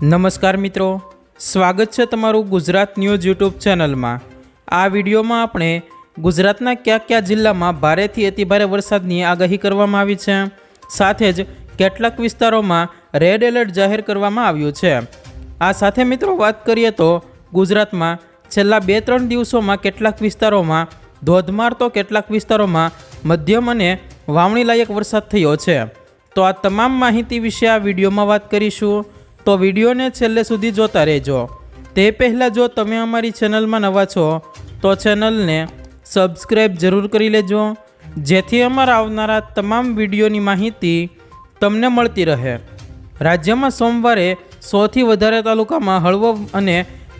નમસ્કાર મિત્રો. સ્વાગત છે તમારું ગુજરાત ન્યૂઝ યુટ્યુબ ચેનલમાં. આ વિડીયોમાં આપણે ગુજરાતના કયા કયા જિલ્લામાં ભારેથી અતિભારે વરસાદની આગાહી કરવામાં આવી છે. સાથે જ કેટલાક વિસ્તારોમાં રેડ એલર્ટ જાહેર કરવામાં આવ્યું છે. આ સાથે મિત્રો વાત કરીએ તો ગુજરાતમાં છેલ્લા બે ત્રણ દિવસોમાં કેટલાક વિસ્તારોમાં ધોધમાર તો કેટલાક વિસ્તારોમાં મધ્યમ અને વાવણીલાયક વરસાદ થયો છે. તો આ તમામ માહિતી વિશે આ વિડીયોમાં વાત કરીશું. તો વિડીયોને છેલ્લે સુધી જોતા રહેજો. તે પહેલાં જો તમે અમારી ચેનલમાં નવા છો, તો ચેનલને સબસ્ક્રાઈબ જરૂર કરી લેજો, જેથી અમારા આવનારા તમામ વિડીયોની માહિતી તમને મળતી રહે. રાજ્યમાં સોમવારે સૌથી વધારે તાલુકામાં હળવો અને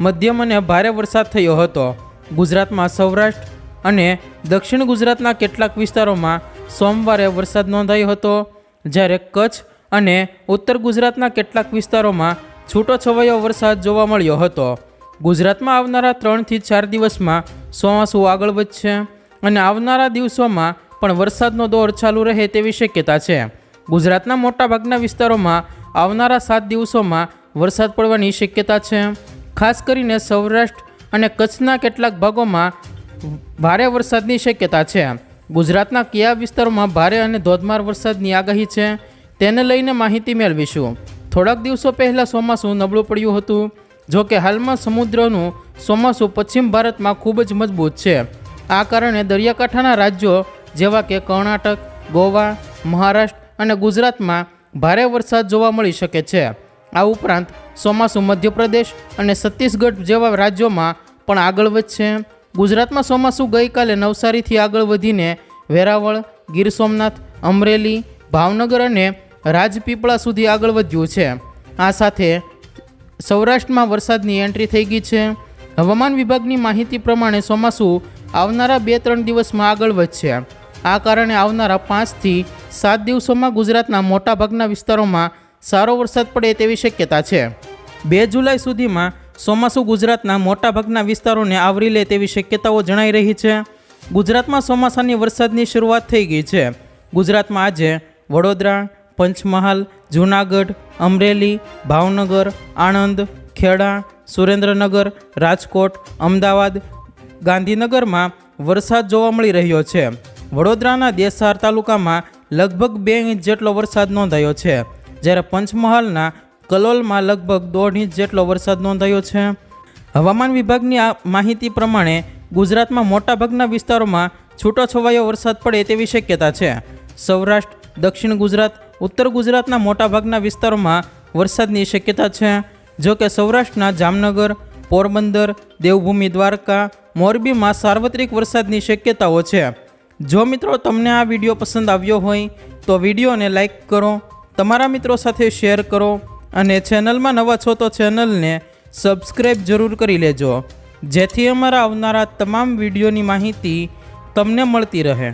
મધ્યમ અને ભારે વરસાદ થયો હતો. ગુજરાતમાં સૌરાષ્ટ્ર અને દક્ષિણ ગુજરાતના કેટલાક વિસ્તારોમાં સોમવારે વરસાદ નોંધાયો હતો, જ્યારે કચ્છ અને ઉત્તર ગુજરાતના કેટલાક વિસ્તારોમાં છૂટોછવાયો વરસાદ જોવા મળ્યો હતો. ગુજરાતમાં આવનારા ત્રણથી ચાર દિવસમાં ચોમાસું આગળ વધશે અને આવનારા દિવસોમાં પણ વરસાદનો દોર ચાલુ રહે તેવી શક્યતા છે. ગુજરાતના મોટાભાગના વિસ્તારોમાં આવનારા સાત દિવસોમાં વરસાદ પડવાની શક્યતા છે. ખાસ કરીને સૌરાષ્ટ્ર અને કચ્છના કેટલાક ભાગોમાં ભારે વરસાદની શક્યતા છે. ગુજરાતના કયા વિસ્તારોમાં ભારે અને ધોધમાર વરસાદની આગાહી છે? તેને લઈને માહિતી મેળવીશું. થોડાક દિવસો પહેલાં ચોમાસું નબળું પડ્યું હતું, જો કે હાલમાં સમુદ્રનું ચોમાસું પશ્ચિમ ભારતમાં ખૂબ જ મજબૂત છે. આ કારણે દરિયાકાંઠાના રાજ્યો જેવા કે કર્ણાટક, ગોવા, મહારાષ્ટ્ર અને ગુજરાતમાં ભારે વરસાદ જોવા મળી શકે છે. આ ઉપરાંત ચોમાસું મધ્યપ્રદેશ અને છત્તીસગઢ જેવા રાજ્યોમાં પણ આગળ વધશે. ગુજરાતમાં ચોમાસું ગઈકાલે નવસારીથી આગળ વધીને વેરાવળ, ગીર સોમનાથ, અમરેલી, ભાવનગર અને રાજપીપળા સુધી આગળ વધ્યું છે. આ સાથે સૌરાષ્ટ્રમાં વરસાદની એન્ટ્રી થઈ ગઈ છે. હવામાન વિભાગની માહિતી પ્રમાણે ચોમાસું આવનારા બે ત્રણ દિવસમાં આગળ વધશે. આ કારણે આવનારા પાંચથી સાત દિવસોમાં ગુજરાતના મોટાભાગના વિસ્તારોમાં સારો વરસાદ પડે તેવી શક્યતા છે. બે જુલાઈ સુધીમાં ચોમાસું ગુજરાતના મોટાભાગના વિસ્તારોને આવરી લે તેવી શક્યતાઓ જણાઈ રહી છે. ગુજરાતમાં ચોમાસાની વરસાદની શરૂઆત થઈ ગઈ છે. ગુજરાતમાં આજે વડોદરા પંચમહાલ, જૂનાગઢ, અમરેલી, ભાવનગર, આણંદ, ખેડા, સુરેન્દ્રનગર, રાજકોટ, અમદાવાદ, ગાંધીનગરમાં વરસાદ જોવા મળી રહ્યો છે. વડોદરાના દેસાર તાલુકામાં લગભગ બે ઇંચ જેટલો વરસાદ નોંધાયો છે. જ્યારે પંચમહાલના કલોલમાં લગભગ દોઢ ઇંચ જેટલો વરસાદ નોંધાયો છે. હવામાન વિભાગની આ માહિતી પ્રમાણે ગુજરાતમાં મોટાભાગના વિસ્તારોમાં છૂટોછવાયો વરસાદ પડે તેવી શક્યતા છે. સૌરાષ્ટ્ર, દક્ષિણ ગુજરાત ઉત્તર ગુજરાતના મોટાભાગના વિસ્તારોમાં વરસાદની શક્યતા છે. જો કે સૌરાષ્ટ્રના જામનગર, પોરબંદર, દેવભૂમિ, દ્વારકા, મોરબીમાં સાર્વત્રિક વરસાદની શક્યતાઓ છે. જો મિત્રો તમને આ વીડિયો પસંદ આવ્યો હોય, તો વિડીયોને લાઈક કરો, તમારા મિત્રો સાથે શેર કરો અને ચેનલમાં નવા છો તો ચેનલને સબસ્ક્રાઈબ જરૂર કરી લેજો. જેથી અમારા આવનારા તમામ વિડીયોની માહિતી તમને મળતી રહે.